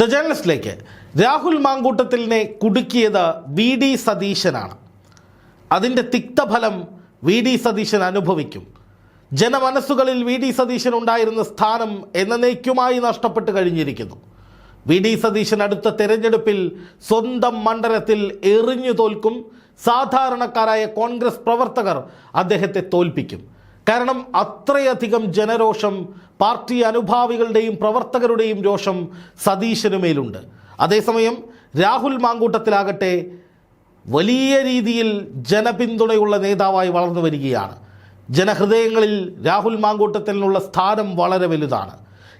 The ജേണലിസ്റ്റിലേക്ക്. രാഹുൽ മാങ്കൂട്ടത്തിലിനെ കുടുക്കിയത് വി ഡി സതീശനാണ്. അതിന്റെ തിക്തഫലം വി ഡി സതീശൻ അനുഭവിക്കും. ജനമനസ്സുകളിൽ വി ഡി സതീശൻ ഉണ്ടായിരുന്ന സ്ഥാനം എന്നേക്കുമായി നഷ്ടപ്പെട്ട് കഴിഞ്ഞിരിക്കുന്നു. വി ഡി സതീശൻ അടുത്ത തെരഞ്ഞെടുപ്പിൽ സ്വന്തം മണ്ഡലത്തിൽ എറിഞ്ഞു തോൽക്കും. സാധാരണക്കാരായ കോൺഗ്രസ് പ്രവർത്തകർ അദ്ദേഹത്തെ തോൽപ്പിക്കും. കാരണം അത്രയധികം ജനരോഷം പാർട്ടി അനുഭാവികളുടെയും പ്രവർത്തകരുടെയും രോഷം സതീശനുമേലുണ്ട് അതേസമയം രാഹുൽ മാങ്കൂട്ടത്തിലാകട്ടെ വലിയ രീതിയിൽ ജനപിന്തുണയുള്ള നേതാവായി വളർന്നു വരികയാണ്. ജനഹൃദയങ്ങളിൽ രാഹുൽ മാങ്കൂട്ടത്തിനുള്ള സ്ഥാനം വളരെ വലുതാണ്.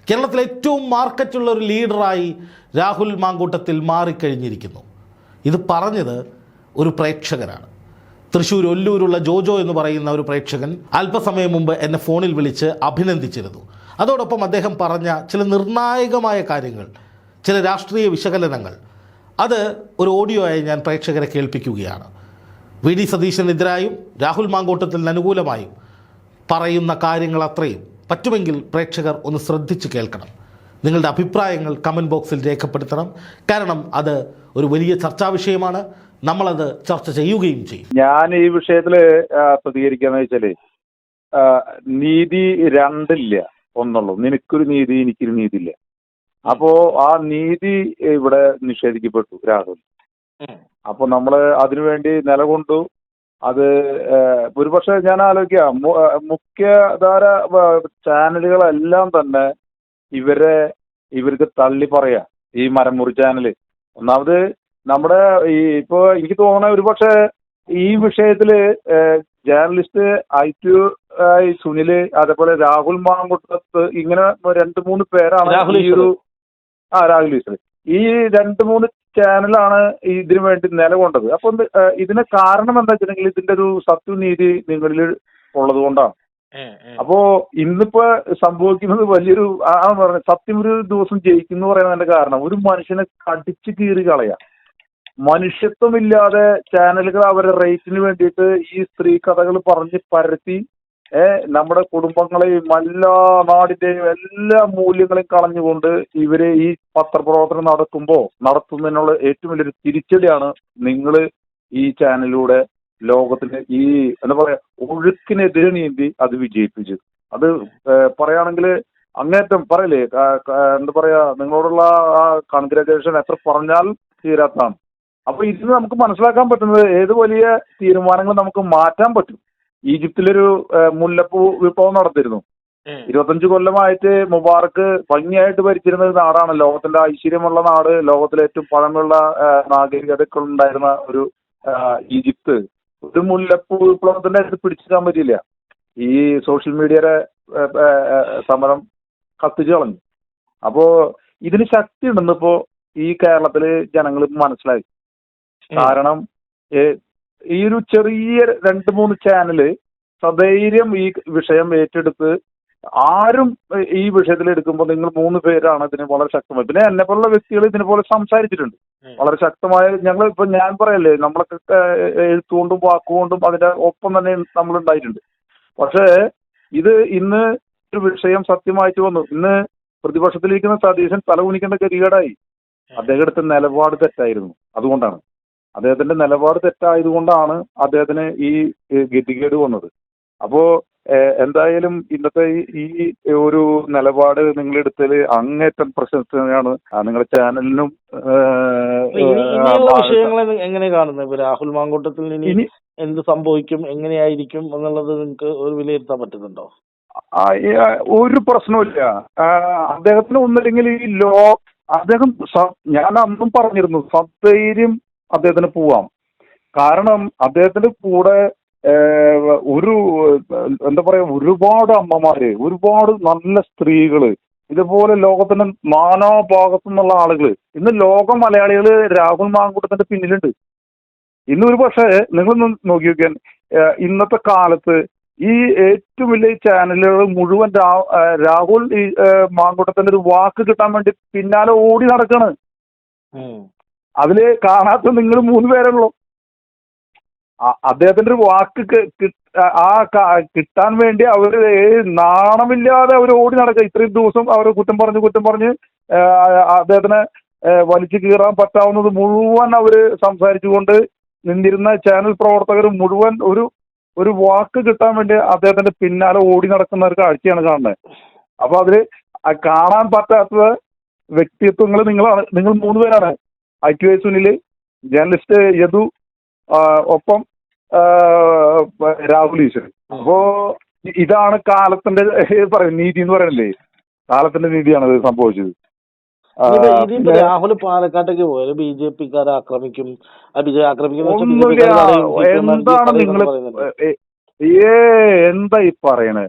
കേരളത്തിലെ ഏറ്റവും മാർക്കറ്റുള്ള ഒരു ലീഡറായി രാഹുൽ മാങ്കൂട്ടത്തിൽ മാറിക്കഴിഞ്ഞിരിക്കുന്നു. ഇത് പറഞ്ഞത് ഒരു പ്രേക്ഷകനാണ് തൃശ്ശൂർ ഒല്ലൂരുള്ള ജോജോ എന്ന് പറയുന്ന ഒരു പ്രേക്ഷകൻ അല്പസമയം മുമ്പ് എന്നെ ഫോണിൽ വിളിച്ച് അഭിനന്ദിച്ചിരുന്നു. അതോടൊപ്പം അദ്ദേഹം പറഞ്ഞ ചില നിർണായകമായ കാര്യങ്ങൾ ചില രാഷ്ട്രീയ വിശകലനങ്ങൾ. അത് ഒരു ഓഡിയോ ആയി ഞാൻ പ്രേക്ഷകരെ കേൾപ്പിക്കുകയാണ്. വി ഡി സതീശനെതിരായും രാഹുൽ മാങ്കോട്ടത്തിന് അനുകൂലമായും പറയുന്ന കാര്യങ്ങൾ അത്രയും. പറ്റുമെങ്കിൽ പ്രേക്ഷകർ ഒന്ന് ശ്രദ്ധിച്ച് കേൾക്കണം. നിങ്ങളുടെ അഭിപ്രായങ്ങൾ കമന്റ് ബോക്സിൽ രേഖപ്പെടുത്തണം. കാരണം അത് ഒരു വലിയ ചർച്ചാ വിഷയമാണ്. നമ്മളത് ചർച്ച ചെയ്യുകയും ചെയ്യും. ഞാൻ ഈ വിഷയത്തിൽ പ്രതികരിക്കാന്ന് വെച്ചാൽ നീതി രണ്ടില്ല ഒന്നുള്ളൂ. നിനക്കൊരു നീതി എനിക്കൊരു നീതി ഇല്ല അപ്പോ ആ നീതി ഇവിടെ നിഷേധിക്കപ്പെട്ടു രാഹുൽ. അപ്പൊ നമ്മൾ അതിനുവേണ്ടി നിലകൊണ്ടു. അത് ഒരുപക്ഷെ ഞാൻ ആലോചിക്ക മുഖ്യധാര ചാനലുകളെല്ലാം തന്നെ ഇവരെ ഇവർക്ക് തള്ളി പറയാ. ഈ മരമുറി ചാനൽ. ഒന്നാമത് നമ്മുടെ ഈ ഇപ്പോ എനിക്ക് തോന്നണ ഒരുപക്ഷെ ഈ വിഷയത്തിൽ journalist I T I Sunil അതേപോലെ രാഹുൽ മാങ്കുട്ടത്ത് ഇങ്ങനെ രണ്ട് മൂന്ന് പേരാണ് ഈ ഒരു ആ രാഹുൽ ഈശ്വർ. ഈ രണ്ട് മൂന്ന് ചാനലാണ് ഇതിനു വേണ്ടി നിലകൊണ്ടത്. അപ്പൊ ഇതിന് കാരണം എന്താ വെച്ചിട്ടുണ്ടെങ്കിൽ ഇതിന്റെ ഒരു സത്യനീതി നിങ്ങളിൽ ഉള്ളത് കൊണ്ടാണ്. അപ്പോ ഇന്നിപ്പോ സംഭവിക്കുന്നത് വലിയൊരു ആ ആ പറഞ്ഞ സത്യം ഒരു ദിവസം ജയിക്കുന്നു പറയുന്നതിന്റെ കാരണം ഒരു മനുഷ്യനെ കടിച്ചു കീറി കളയാ. മനുഷ്യത്വമില്ലാതെ ചാനലുകൾ അവരുടെ റേറ്റിന് വേണ്ടിയിട്ട് ഈ സ്ത്രീ കഥകൾ പറഞ്ഞ് പരത്തി നമ്മുടെ കുടുംബങ്ങളെയും എല്ലാ നാടിന്റെയും എല്ലാ മൂല്യങ്ങളെയും കളഞ്ഞുകൊണ്ട് ഇവർ ഈ പത്രപ്രവർത്തനം നടത്തുമ്പോ നടത്തുന്നതിനുള്ള ഏറ്റവും വലിയൊരു തിരിച്ചടിയാണ് നിങ്ങൾ ഈ ചാനലിലൂടെ ലോകത്തിന് ഈ എന്താ പറയാ ഒഴുക്കിനെതിരെ നീന്തി അത് വിജയിപ്പിച്ചു അത് പറയുകയാണെങ്കിൽ അങ്ങേറ്റം പറയില്ലേ എന്താ പറയാ നിങ്ങളോടുള്ള ആ കൺഗ്രാജുലേഷൻ എത്ര പറഞ്ഞാൽ തീരാത്തതാണ്. അപ്പൊ ഇതിന് നമുക്ക് മനസ്സിലാക്കാൻ പറ്റുന്നത് ഏത് വലിയ തീരുമാനങ്ങൾ നമുക്ക് മാറ്റാൻ പറ്റും. ഈജിപ്തിലൊരു മുല്ലപ്പൂ വിപ്ലവം നടത്തിയിരുന്നു ഇരുപത്തഞ്ച് കൊല്ലമായിട്ട് മുബാറക്ക് ഭംഗിയായിട്ട് ഭരിച്ചിരുന്ന ഒരു നാടാണ്. ലോകത്തിന്റെ ഐശ്വര്യമുള്ള നാട് ലോകത്തിലെ ഏറ്റവും പഴമുള്ള നാഗരികതയൊക്കെ ഉണ്ടായിരുന്ന ഒരു ഈജിപ്ത്. ഒരു മുല്ലപ്പൂ വിപ്ലവത്തിന്റെ അടുത്ത് പിടിച്ചിടാൻ പറ്റില്ല ഈ സോഷ്യൽ മീഡിയയുടെ സമരം കത്തിച്ചു കളഞ്ഞു. അപ്പോ ഇതിന് ശക്തി ഉണ്ടെന്നിപ്പോ ഈ കേരളത്തിൽ ജനങ്ങൾ മനസ്സിലായി. കാരണം ഈ ഒരു ചെറിയ രണ്ട് മൂന്ന് ചാനൽ സധൈര്യം ഈ വിഷയം ഏറ്റെടുത്ത് ആരും ഈ വിഷയത്തിൽ എടുക്കുമ്പോൾ നിങ്ങൾ മൂന്ന് പേരാണ് ഇതിന് വളരെ ശക്തമായി. പിന്നെ എന്നെ പോലുള്ള വ്യക്തികൾ ഇതിനെ പോലെ സംസാരിച്ചിട്ടുണ്ട്. വളരെ ശക്തമായ ഞങ്ങൾ ഇപ്പൊ ഞാൻ പറയല്ലേ നമ്മളൊക്കെ എഴുത്തുകൊണ്ടും വാക്കുകൊണ്ടും അതിന്റെ ഒപ്പം തന്നെ നമ്മൾ ഉണ്ടായിട്ടുണ്ട്. പക്ഷേ ഇത് ഇന്ന് ഒരു വിഷയം സത്യമായിട്ട് വന്നു. ഇന്ന് പ്രതിപക്ഷത്തിലിരിക്കുന്ന സതീശൻ തല കുനിക്കേണ്ട ഗതികേടായി അദ്ദേഹം എടുത്ത നിലപാട് തെറ്റായിരുന്നു. അതുകൊണ്ടാണ്. അദ്ദേഹത്തിന്റെ നിലപാട് തെറ്റായതുകൊണ്ടാണ് അദ്ദേഹത്തിന് ഈ ഗതികേട് വന്നത്. അപ്പോ എന്തായാലും ഇന്നത്തെ ഈ ഒരു നിലപാട് നിങ്ങളെടുത്തതിൽ അങ്ങേറ്റം പ്രശംസയാണ് നിങ്ങളെ നിങ്ങളുടെ ചാനലിനും വിഷയങ്ങൾ എങ്ങനെ കാണുന്നത്? രാഹുൽ മാങ്കൂട്ടത്തിൽ ഇനി എന്ത് സംഭവിക്കും? എങ്ങനെയായിരിക്കും? എന്നുള്ളത് നിങ്ങൾക്ക് ഒരു വിലയിരുത്താൻ പറ്റുന്നുണ്ടോ? ഒരു പ്രശ്നമില്ല അദ്ദേഹത്തിന് ഒന്നില്ലെങ്കിൽ ഈ ലോ അദ്ദേഹം ഞാൻ അന്നും പറഞ്ഞിരുന്നു സധൈര്യം അദ്ദേഹത്തിന് പോവാം. കാരണം അദ്ദേഹത്തിന്റെ കൂടെ ഒരു എന്താ പറയാ ഒരുപാട് അമ്മമാര് ഒരുപാട് നല്ല സ്ത്രീകൾ ഇതുപോലെ ലോകത്തിന്റെ നാനാ ഭാഗത്തു നിന്നുള്ള ആളുകൾ ഇന്ന് ലോക മലയാളികൾ രാഹുൽ മാങ്കൂട്ടത്തിന്റെ പിന്നിലുണ്ട്. ഇന്ന് ഒരു പക്ഷേ നിങ്ങളൊന്ന് നോക്കി നോക്കിയാൽ ഇന്നത്തെ കാലത്ത് ഈ ഏറ്റവും വലിയ ചാനലുകൾ മുഴുവൻ രാഹുൽ മാങ്കൂട്ടത്തിന്റെ ഒരു വാക്ക് കിട്ടാൻ വേണ്ടി പിന്നാലെ ഓടി നടക്കാണ്. അതിൽ കാണാത്ത നിങ്ങൾ മൂന്ന് പേരുള്ളൂ അദ്ദേഹത്തിന്റെ ഒരു വാക്ക് ആ കിട്ടാൻ വേണ്ടി അവർ നാണമില്ലാതെ അവർ ഓടി നടക്കുക ഇത്രയും ദിവസം അവർ കുറ്റം പറഞ്ഞ് കുറ്റം പറഞ്ഞ് അദ്ദേഹത്തിന് വലിച്ചു കീറാൻ പറ്റാവുന്നത് മുഴുവൻ അവർ സംസാരിച്ചുകൊണ്ട് നിന്നിരുന്ന ചാനൽ പ്രവർത്തകർ മുഴുവൻ ഒരു ഒരു വാക്ക് കിട്ടാൻ വേണ്ടി അദ്ദേഹത്തിന്റെ പിന്നാലെ ഓടി നടക്കുന്ന ഒരു കാഴ്ചയാണ് കാണുന്നത്. അപ്പൊ അതിൽ കാണാൻ പറ്റാത്ത വ്യക്തിത്വങ്ങൾ നിങ്ങളാണ് നിങ്ങൾ മൂന്ന് പേരാണ്. I T I Sunil journalist Yadu ഒപ്പം രാഹുൽ ഈശ്വരൻ. അപ്പോ ഇതാണ് കാലത്തിന്റെ പറയുന്നത് നീതി എന്ന് പറയണില്ലേ? കാലത്തിന്റെ നീതിയാണ് ഇത് സംഭവിച്ചത്. രാഹുൽ പാലക്കാട്ടേക്ക് പോയത് ബി ജെ പിക്കാരെ ആക്രമിക്കും. എന്താണ് നിങ്ങൾ ഏ എന്താ ഈ പറയണേ?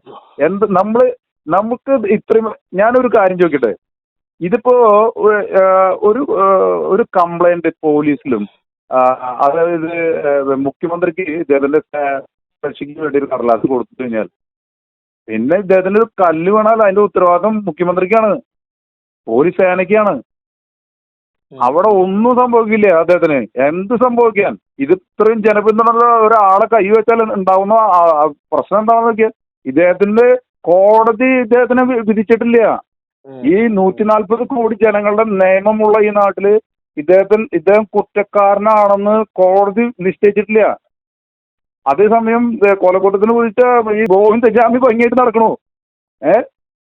എന്ത് നമ്മൾ നമുക്ക് ഇത്രയും ഞാനൊരു കാര്യം ചോദിക്കട്ടെ? ഇതിപ്പോ ഒരു ഒരു കംപ്ലൈന്റ് പോലീസിലും അതായത് മുഖ്യമന്ത്രിക്ക് ഇദ്ദേഹത്തിന്റെ രക്ഷയ്ക്ക് വേണ്ടി ഒരു കടലാസ് കൊടുത്തു കഴിഞ്ഞാൽ പിന്നെ ഇദ്ദേഹത്തിന് ഒരു കല്ല് വേണാൽ അതിന്റെ ഉത്തരവാദിത്വം മുഖ്യമന്ത്രിക്കാണ് പോലീസ് സേനയ്ക്കാണ്. അവിടെ ഒന്നും സംഭവിക്കില്ല അദ്ദേഹത്തിന്. എന്ത് സംഭവിക്കാൻ? ഇത് ഇത്രയും ജനപിന്തുണയുള്ള ഒരാളെ കൈവച്ചാൽ ഉണ്ടാവുന്ന പ്രശ്നം എന്താണെന്ന് നോക്കിയാൽ ഇദ്ദേഹത്തിന്റെ കോടതി ഇദ്ദേഹത്തിനെ വിധിച്ചിട്ടില്ല. ഈ നൂറ്റി നാൽപ്പത് കോടി ജനങ്ങളുടെ നിയമമുള്ള ഈ നാട്ടിൽ ഇദ്ദേഹത്തിന് ഇദ്ദേഹം കുറ്റക്കാരനാണെന്ന് കോടതി നിശ്ചയിച്ചിട്ടില്ല. അതേസമയം കൊലക്കൂട്ടത്തിന് വിളിച്ച ഈ ഗോവിന്ദ ജാമ്യം ഭംഗിയായിട്ട് നടക്കണു. ഏ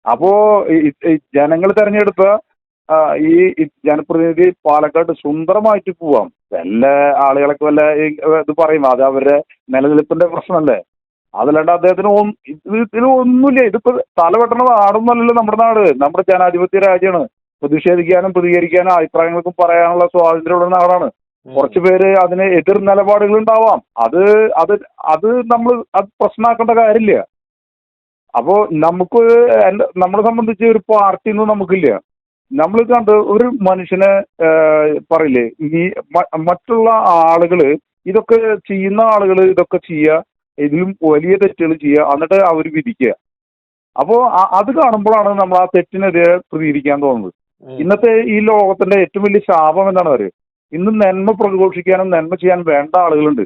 അപ്പോ ജനങ്ങൾ തെരഞ്ഞെടുത്ത ഈ ജനപ്രതിനിധി പാലക്കാട് സുന്ദരമായിട്ട് പോവാം. വല്ല ആളുകളൊക്കെ വല്ല ഇത് പറയും. അത് അവരുടെ നിലനിൽപ്പിന്റെ പ്രശ്നമല്ലേ? അതല്ലാണ്ട് അദ്ദേഹത്തിന് ഇതിന് ഒന്നുമില്ല. ഇതിപ്പോ തലവെട്ടണ നാടൊന്നുമല്ലല്ലോ നമ്മുടെ നാട്. നമ്മുടെ ജനാധിപത്യ രാജ്യമാണ്. പ്രതിഷേധിക്കാനും പ്രതികരിക്കാനും അഭിപ്രായങ്ങൾക്കും പറയാനുള്ള സ്വാതന്ത്ര്യമുള്ള നാടാണ്. കുറച്ച് പേര് അതിന് എതിർ നിലപാടുകൾ ഉണ്ടാവാം. അത് അത് അത് നമ്മൾ അത് പ്രശ്നമാക്കേണ്ട കാര്യമില്ല. അപ്പോ നമുക്ക് നമ്മളെ സംബന്ധിച്ച് ഒരു പാർട്ടി ഒന്നും നമുക്കില്ല. നമ്മൾ കണ്ട് ഒരു മനുഷ്യനെ പറയില്ലേ ഈ മറ്റുള്ള ആളുകൾ ഇതൊക്കെ ചെയ്യുന്ന ആളുകൾ ഇതൊക്കെ ചെയ്യുക ഇതിലും വലിയ തെറ്റുകൾ ചെയ്യുക എന്നിട്ട് അവർ വിധിക്കുക. അപ്പോൾ അത് കാണുമ്പോഴാണ് നമ്മൾ ആ തെറ്റിനെതിരെ പ്രതികരിക്കാൻ തോന്നുന്നത്. ഇന്നത്തെ ഈ ലോകത്തിന്റെ ഏറ്റവും വലിയ ശാപം എന്താണ് പറയുക ഇന്ന് നന്മ പ്രഘോഷിക്കാനും നന്മ ചെയ്യാൻ വേണ്ട ആളുകളുണ്ട്.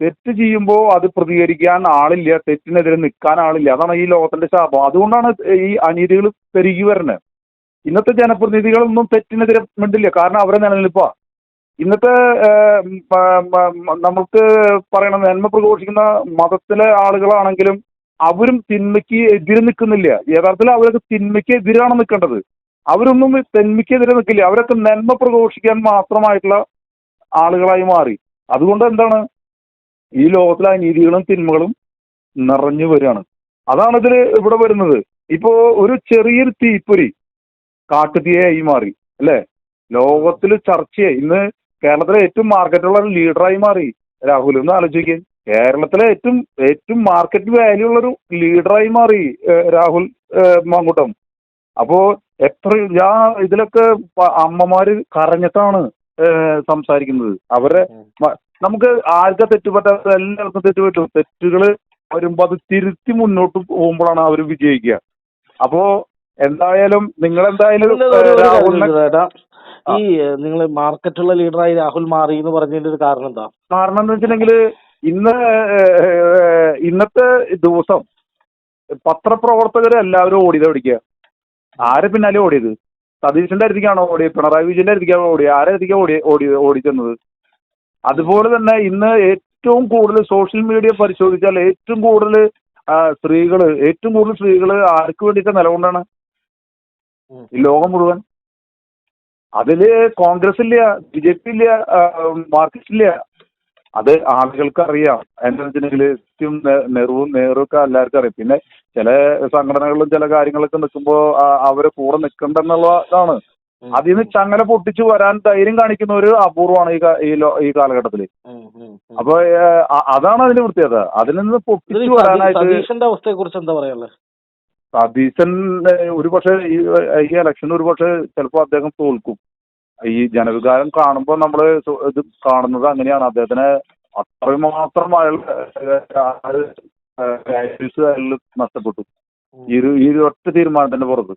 തെറ്റ് ചെയ്യുമ്പോൾ അത് പ്രതികരിക്കാൻ ആളില്ല തെറ്റിനെതിരെ നിൽക്കാൻ ആളില്ല. അതാണ് ഈ ലോകത്തിന്റെ ശാപം. അതുകൊണ്ടാണ് ഈ അനീതികൾ പെരുകി വരുന്നത്. ഇന്നത്തെ ജനപ്രതിനിധികളൊന്നും തെറ്റിനെതിരെ മിണ്ടില്ല. കാരണം അവരെ നിലനിൽപ്പാ. ഇന്നത്തെ നമുക്ക് പറയണ നന്മ പ്രഘോഷിക്കുന്ന മതത്തിലെ ആളുകളാണെങ്കിലും അവരും തിന്മയ്ക്ക് എതിരെ നിൽക്കുന്നില്ല. യഥാർത്ഥത്തിൽ അവരൊക്കെ തിന്മയ്ക്ക് എതിരാണ് നിൽക്കേണ്ടത്. അവരൊന്നും തിന്മയ്ക്കെതിരെ നിൽക്കില്ല. അവരൊക്കെ നന്മ പ്രഘോഷിക്കാൻ മാത്രമായിട്ടുള്ള ആളുകളായി മാറി. അതുകൊണ്ട് എന്താണ്? ഈ ലോകത്തിലെ അനീതികളും തിന്മകളും നിറഞ്ഞു വരികയാണ്. അതാണ് ഇതിൽ ഇവിടെ വരുന്നത്. ഇപ്പോ ഒരു ചെറിയൊരു തീപ്പൊരി കാട്ടുതീയായി മാറി അല്ലേ? ലോകത്തിൽ ചർച്ചയായി. ഇന്ന് കേരളത്തിലെ ഏറ്റവും മാർക്കറ്റുള്ള ഒരു ലീഡറായി മാറി. രാഹുൽ ഒന്ന് ആലോചിക്കുക കേരളത്തിലെ ഏറ്റവും ഏറ്റവും മാർക്കറ്റ് വാല്യൂ ഉള്ളൊരു ലീഡറായി മാറി രാഹുൽ മാങ്കൂട്ടം. അപ്പോ എത്ര ഞാൻ ഇതിലൊക്കെ അമ്മമാര് കരഞ്ഞിട്ടാണ് സംസാരിക്കുന്നത്. അവരെ നമുക്ക് ആർക്കാ തെറ്റുപറ്റാത്ത എല്ലാവർക്കും തെറ്റുപറ്റും. തെറ്റുകൾ വരുമ്പോ അത് തിരുത്തി മുന്നോട്ട് പോകുമ്പോഴാണ് അവർ വിജയിക്കുക. അപ്പോ എന്തായാലും നിങ്ങൾ എന്തായാലും രാഹുലിനെ? ഈ നിങ്ങൾ മാർക്കറ്റുള്ള ലീഡറായി രാഹുൽ മാറി എന്ന് പറഞ്ഞതിന്റെ ഒരു കാരണം എന്താ കാരണം എന്ന് വെച്ചിട്ടുണ്ടെങ്കിൽ ഇന്ന് ഇന്നത്തെ ദിവസം പത്രപ്രവർത്തകർ എല്ലാവരും ഓടിയത് പഠിക്കുക ആരെ പിന്നാലെ ഓടിയത്? സതീശന്റെ അടുത്തേക്കാണോ ഓടിയത് പിണറായി വിജയന്റെ അടുത്തേക്കാണോ ഓടിയത് ആരെ അടുത്തേക്കാണ് ഓടി ഓടി ഓടിച്ചെന്നത് അതുപോലെ തന്നെ ഇന്ന് ഏറ്റവും കൂടുതൽ സോഷ്യൽ മീഡിയ പരിശോധിച്ചാൽ ഏറ്റവും കൂടുതൽ സ്ത്രീകൾ ഏറ്റവും കൂടുതൽ സ്ത്രീകൾ ആർക്ക് വേണ്ടിയിട്ട് നിലകൊണ്ടാണ്? ഈ ലോകം മുഴുവൻ. അതിൽ കോൺഗ്രസ് ഇല്ല ബി ജെ പി ഇല്ല മാർക്സിസ്റ്റ് ഇല്ല അത് ആളുകൾക്ക് അറിയാം എന്താണെന്ന് വെച്ചിട്ടുണ്ടെങ്കിൽ സത്യം നെഹ്റുവും എല്ലാവർക്കും അറിയാം പിന്നെ ചില സംഘടനകളിലും ചില കാര്യങ്ങളൊക്കെ നിൽക്കുമ്പോൾ അവരെ കൂടെ നിൽക്കണ്ടെന്നുള്ളതാണ്. അതിൽ നിന്ന് ചങ്ങല പൊട്ടിച്ചു വരാൻ ധൈര്യം കാണിക്കുന്ന ഒരു അപൂർവമാണ് ഈ ഈ കാലഘട്ടത്തിൽ. അപ്പൊ അതാണ് അതിന്റെ വൃത്തിയത് അതിൽ നിന്ന് പൊട്ടിച്ചു വരാനായിട്ട് അവസ്ഥയെ കുറിച്ച് എന്താ പറയാനുള്ളത് സതീശൻ ഒരു പക്ഷേ ഈ ഈ ഒരുപക്ഷെ ഒരു പക്ഷേ ചിലപ്പോൾ അദ്ദേഹം തോൽക്കും. ഈ ജനവികാരം കാണുമ്പോൾ നമ്മൾ ഇത് കാണുന്നത് അങ്ങനെയാണ്. അദ്ദേഹത്തിന് അത്രയും മാത്രം അയാൾ വാല്യൂസ് നഷ്ടപ്പെട്ടു. ഈ ഒരു ഈ ഒരു ഒറ്റ തീരുമാനത്തിന്റെ പുറത്ത്.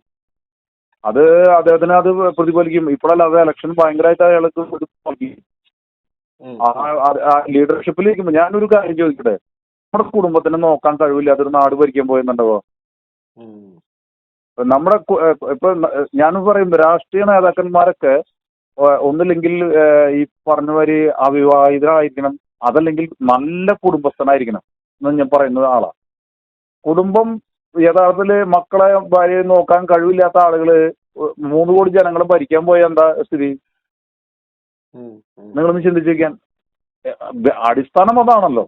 അത് അദ്ദേഹത്തിന് അത് പ്രതിഫലിക്കും. ഇപ്പോഴല്ല അത് ഇലക്ഷൻ ഭയങ്കരമായിട്ട് അയാൾക്ക്. ലീഡർഷിപ്പിലിരിക്കുമ്പോൾ ഞാനൊരു കാര്യം ചോദിക്കട്ടെ? നമ്മുടെ കുടുംബത്തിനെ നോക്കാൻ കഴിവില്ലാത്തൊരു നാട് ഭരിക്കാൻ പോയെന്നുണ്ടാവോ. നമ്മുടെ ഇപ്പൊ ഞാൻ പറയും രാഷ്ട്രീയ നേതാക്കന്മാരൊക്കെ ഒന്നില്ലെങ്കിൽ ഈ പറഞ്ഞ മാതിരി അവിവാഹിതരായിരിക്കണം. അതല്ലെങ്കിൽ നല്ല കുടുംബസ്ഥനായിരിക്കണം എന്ന് ഞാൻ പറയുന്ന ആളാ. കുടുംബം യഥാർത്ഥത്തിൽ മക്കളെ ഭാര്യയെ നോക്കാൻ കഴിവില്ലാത്ത ആളുകൾ മൂന്ന് കോടി ജനങ്ങളെ ഭരിക്കാൻ പോയ എന്താ സ്ഥിതി? നിങ്ങളൊന്ന് ചിന്തിച്ചിരിക്കാൻ അടിസ്ഥാനം അതാണല്ലോ.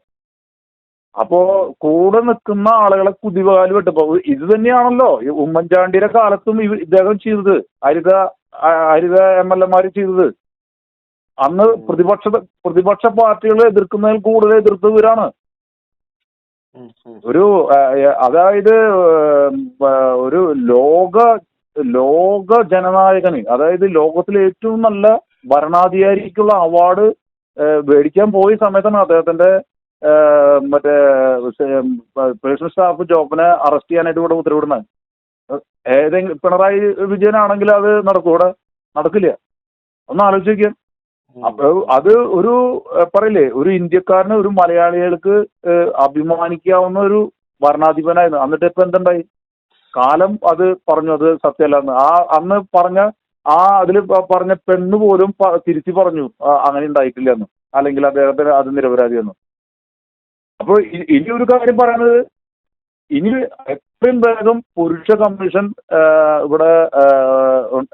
അപ്പോ കൂടെ നിൽക്കുന്ന ആളുകളെ കുതികാൽ വെട്ടപ്പോ ഇത് തന്നെയാണല്ലോ. ഈ ഉമ്മൻചാണ്ടിയുടെ കാലത്തും ഇവ- ഇദ്ദേഹം ചെയ്തത്. ഹരിത ഹരിത എം എൽ എമാർ ചെയ്തത്. അന്ന് പ്രതിപക്ഷ പ്രതിപക്ഷ പാർട്ടികളെ എതിർക്കുന്നതിൽ കൂടുതൽ എതിർത്തവരാണ് ഒരു അതായത് ഒരു ലോക ലോക ജനനായകന് അതായത് ലോകത്തിലെ ഏറ്റവും നല്ല ഭരണാധികാരിക്കുള്ള അവാർഡ് മേടിക്കാൻ പോയ സമയത്താണ് അദ്ദേഹത്തിന്റെ മറ്റേ പേഴ്സണൽ സ്റ്റാഫ് ജോബിനെ അറസ്റ്റ് ചെയ്യാനായിട്ട് ഇവിടെ ഉത്തരവിടുന്നത്. ഏതെങ്കിലും പിണറായി വിജയനാണെങ്കിൽ അത് നടക്കും. ഇവിടെ നടക്കില്ല. ഒന്ന് ആലോചിച്ച് നോക്കിയാൽ അപ്പൊ അത് ഒരു പറയില്ലേ ഒരു ഇന്ത്യക്കാരന് ഒരു മലയാളികൾക്ക് അഭിമാനിക്കാവുന്ന ഒരു ഭരണാധിപനായിരുന്നു. എന്നിട്ട് ഇപ്പൊ എന്തുണ്ടായി? കാലം അത് പറഞ്ഞു അത് സത്യമല്ലെന്ന് ആ അന്ന് പറഞ്ഞ ആ അതിൽ പറഞ്ഞ പെണ്ണ് പോലും തിരിച്ചു പറഞ്ഞു അങ്ങനെ ഉണ്ടായിട്ടില്ല എന്ന്. അല്ലെങ്കിൽ അദ്ദേഹത്തിന് അത് നിരപരാധിയെന്ന് അപ്പൊ ഇ- ഇനി ഒരു കാര്യം പറയുന്നത്. ഇനി എത്രയും വേഗം പുരുഷ കമ്മീഷൻ ഇവിടെ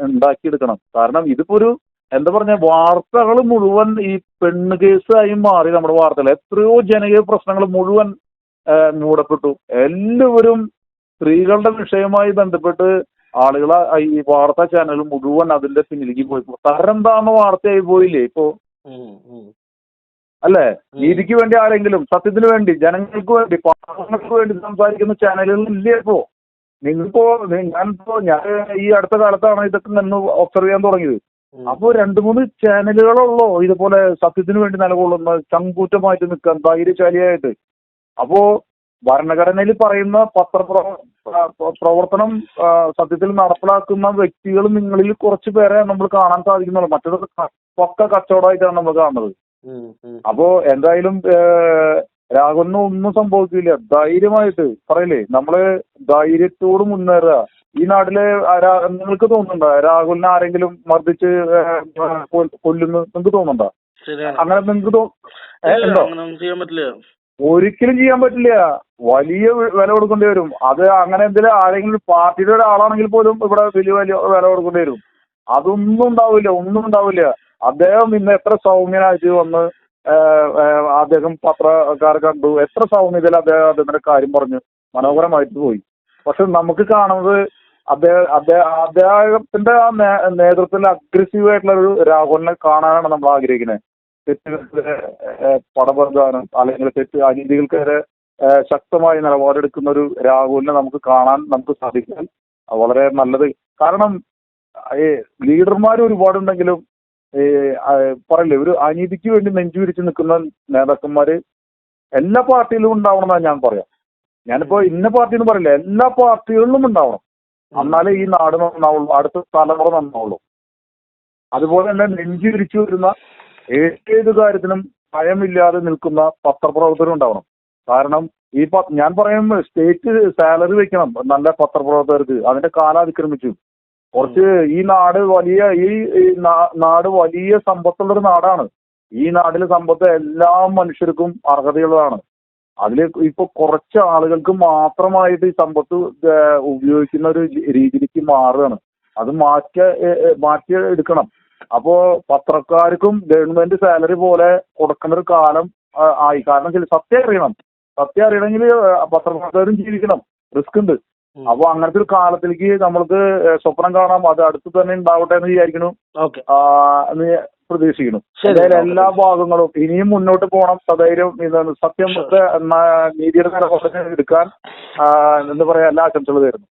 ഉണ്ടാക്കിയെടുക്കണം. കാരണം ഇതിപ്പോ ഒരു എന്താ പറഞ്ഞ വാർത്തകൾ മുഴുവൻ ഈ പെണ്ണ് കേസായി മാറി നമ്മുടെ വാർത്തകൾ എത്രയോ ജനകീയ പ്രശ്നങ്ങൾ മുഴുവൻ മൂടപ്പെട്ടു. എല്ലാവരും സ്ത്രീകളുടെ വിഷയമായി ബന്ധപ്പെട്ട് ആളുകൾ ഈ വാർത്താ ചാനൽ മുഴുവൻ അതിന്റെ പിന്നിലേക്ക് പോയി. തരം താന്ന വാർത്തയായി പോയില്ലേ ഇപ്പോ? അല്ലേ? നീതിക്ക് വേണ്ടി ആരെങ്കിലും സത്യത്തിന് വേണ്ടി ജനങ്ങൾക്ക് വേണ്ടി പാവങ്ങൾക്ക് വേണ്ടി സംസാരിക്കുന്ന ചാനലുകൾ ഇല്ലേ ഇപ്പോ? നിങ്ങൾക്കോ ഞാനിപ്പോ ഞാൻ ഈ അടുത്ത കാലത്താണ് ഇതൊക്കെ നിന്ന് ഒബ്സർവ് ചെയ്യാൻ തുടങ്ങിയത്. അപ്പോ രണ്ട് മൂന്ന് ചാനലുകളുള്ളോ ഇതുപോലെ സത്യത്തിന് വേണ്ടി നിലകൊള്ളുന്ന ചങ്കൂറ്റമായിട്ട് നിൽക്കാൻ ധൈര്യശാലിയായിട്ട്. അപ്പോ ഭരണഘടനയിൽ പറയുന്ന പത്രപ്ര പ്രവർത്തനം സത്യത്തിൽ നടപ്പിലാക്കുന്ന വ്യക്തികൾ നിങ്ങളിൽ കുറച്ച് പേരെ നമ്മൾ കാണാൻ സാധിക്കുന്നുള്ളൂ. മറ്റൊരു പക്ക കച്ചവടമായിട്ടാണ് നമ്മൾ കാണുന്നത്. അപ്പോ എന്തായാലും രാഹുലിന് ഒന്നും സംഭവിക്കില്ല. ധൈര്യമായിട്ട് പറയില്ലേ? നമ്മൾ ധൈര്യത്തോട് മുന്നേറുക. ഈ നാട്ടിലെ നിങ്ങൾക്ക് തോന്നുന്നുണ്ടോ? രാഹുലിനെ ആരെങ്കിലും മർദ്ദിച്ച് കൊല്ലുന്നു നിങ്ങൾക്ക് തോന്നുന്നുണ്ടോ? അങ്ങനെ നിങ്ങൾക്ക് തോ ഏ, ഇല്ല, ഉണ്ടോ? അങ്ങനെ ചെയ്യാൻ പറ്റില്ല. ഒരിക്കലും ചെയ്യാൻ പറ്റില്ല. വലിയ വില കൊടുക്കേണ്ടി വരും. അത് അങ്ങനെ എന്തെങ്കിലും ആരെങ്കിലും പാർട്ടിയുടെ ഒരാളാണെങ്കിൽ പോലും ഇവിടെ വലിയ വലിയ വില കൊടുക്കേണ്ടി വരും. അതൊന്നും ഉണ്ടാവില്ല. ഒന്നും ഉണ്ടാവില്ല. അദ്ദേഹം ഇന്ന് എത്ര സൗമ്യനായിട്ട് വന്ന് അദ്ദേഹം പത്രക്കാരെ കണ്ടു. എത്ര സൗമ്യതയിൽ അദ്ദേഹം അദ്ദേഹത്തിന്റെ കാര്യം പറഞ്ഞു. മനോഹരമായിട്ട് പോയി. പക്ഷെ നമുക്ക് കാണുന്നത് അദ്ദേഹം അദ്ദേഹം അദ്ദേഹത്തിന്റെ ആ നേതൃത്വത്തിൽ അഗ്രസീവ് ആയിട്ടുള്ള ഒരു രാഹുലിനെ കാണാനാണ് നമ്മൾ ആഗ്രഹിക്കുന്നത്. തെറ്റുകൾക്കെതിരെ ഏഹ്, പടപെടുത്താനും അല്ലെങ്കിൽ തെറ്റ് അനീതികൾക്കെതിരെ ശക്തമായി നിലപാടെടുക്കുന്ന ഒരു രാഹുലിനെ നമുക്ക് കാണാൻ നമുക്ക് സാധിക്കാൻ വളരെ നല്ലത്. കാരണം ഈ ലീഡർമാർ ഒരുപാടുണ്ടെങ്കിലും പറയില്ലേ ഒരു അനീതിക്ക് വേണ്ടി നെഞ്ചുവിരിച്ച് നിൽക്കുന്ന നേതാക്കന്മാര് എല്ലാ പാർട്ടിയിലും ഉണ്ടാവണമെന്നാണ് ഞാൻ പറയാം. ഞാനിപ്പോ ഇന്ന പാർട്ടി എന്ന് പറയില്ല എല്ലാ പാർട്ടികളിലും ഉണ്ടാവണം. എന്നാലേ ഈ നാട് നന്നാവുള്ളൂ അടുത്ത തലമുറ നന്നാവുള്ളൂ. അതുപോലെ തന്നെ നെഞ്ചുവിരിച്ചു വരുന്ന ഏത് കാര്യത്തിനും ഭയമില്ലാതെ നിൽക്കുന്ന പത്രപ്രവർത്തകരും ഉണ്ടാവണം. കാരണം ഈ ഞാൻ പറയുമ്പോൾ സ്റ്റേറ്റ് സാലറി വെക്കണം നല്ല പത്രപ്രവർത്തകർക്ക് അതിന്റെ കാലം അതിക്രമിച്ചു കുറച്ച് ഈ നാട് വലിയ ഈ നാട് വലിയ സമ്പത്തുള്ള ഒരു നാടാണ്. ഈ നാട്ടിലെ സമ്പത്ത് എല്ലാ മനുഷ്യർക്കും അർഹതയുള്ളതാണ്. അതിൽ ഇപ്പൊ കുറച്ച് ആളുകൾക്ക് മാത്രമായിട്ട് ഈ സമ്പത്ത് ഉപയോഗിക്കുന്ന ഒരു രീതിയിലേക്ക് മാറുകയാണ്. അത് മാറ്റ മാറ്റി എടുക്കണം. അപ്പോ പത്രക്കാർക്കും ഗവൺമെന്റ് സാലറി പോലെ കൊടുക്കുന്ന ഒരു കാലം ആയി. കാരണം സത്യം അറിയണം. സത്യം അറിയണമെങ്കിൽ പത്രപ്രവർത്തകരും ജീവിക്കണം. റിസ്ക് ഉണ്ട്. അപ്പൊ അങ്ങനത്തെ ഒരു കാലത്തിലേക്ക് നമ്മൾക്ക് സ്വപ്നം കാണാം അത് അടുത്ത് തന്നെ ഉണ്ടാവട്ടെ എന്ന് ആ, എന്ന് പ്രതീക്ഷിക്കുന്നു. അതായത് എന്തായാലും എല്ലാ ഭാഗങ്ങളും ഇനിയും മുന്നോട്ട് പോകണം. സധൈര്യം ഇതാണ് സത്യം. നീതിയുടെ നിലപാടിനെ എടുക്കാൻ എന്താ പറയാ എല്ലാ ആശംസകളും തരുന്നു